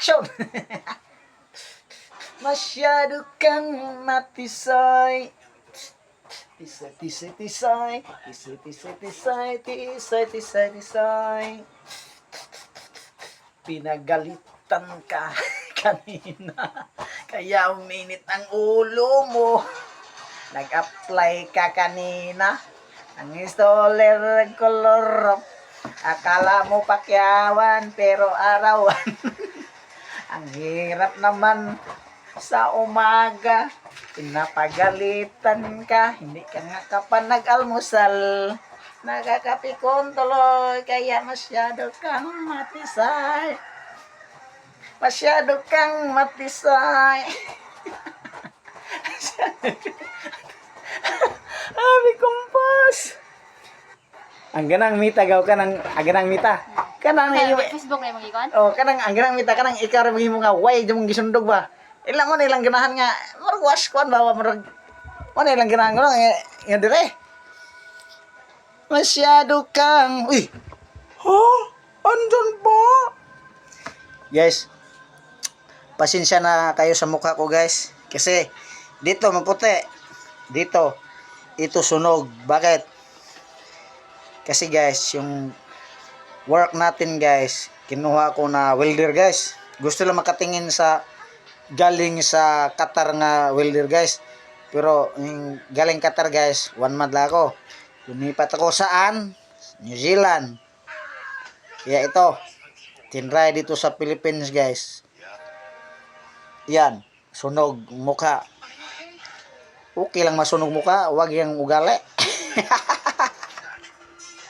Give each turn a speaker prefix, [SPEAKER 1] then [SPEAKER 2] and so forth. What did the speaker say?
[SPEAKER 1] Action! Masyado kang matisay. Tisay, tisay, tisay. Tisay, tisay, tisay. Tisay, tisay, tisay. Pinagalitan ka kanina. Kaya uminit ang ulo mo. Nag-apply ka kanina. Ang installer color. Akala mo pakyawan pero arawan. ang hirap naman sa umaga. Pinapagalitan ka. Hindi ka nga ka pa nag-almusal. Nagkakapikon tuloy. Kaya masyado kang matisay. Masyado kang matisay. Abi kumpas. Ang ganang mita gaw kanang ang ganang mita. Kanang iyo.
[SPEAKER 2] Facebook na yung mag-ikon?
[SPEAKER 1] Oh, kanang ang ganang mita kanang ikaw ra mo nga way jud mong gisundog ba. Ilang mo nilang ganahan nga murag wash kon ba murag mo nilang ganahan ko nga nga dire. Masyado kang uy. Ha? Andun ba? Guys, pasensya na kayo sa mukha ko guys. Kasi dito maputi. Dito ito sunog. Bakit? Kasi guys, yung work natin guys, kinuha ko na welder guys. Gusto lang makatingin sa galing sa Qatar nga welder guys. Pero yung galing Qatar guys, one month lang ako. Lumipat ako saan? New Zealand. Kaya ito, tinry dito sa Philippines guys. Yan, sunog mukha. Okay lang masunog mukha, wag yung ugali.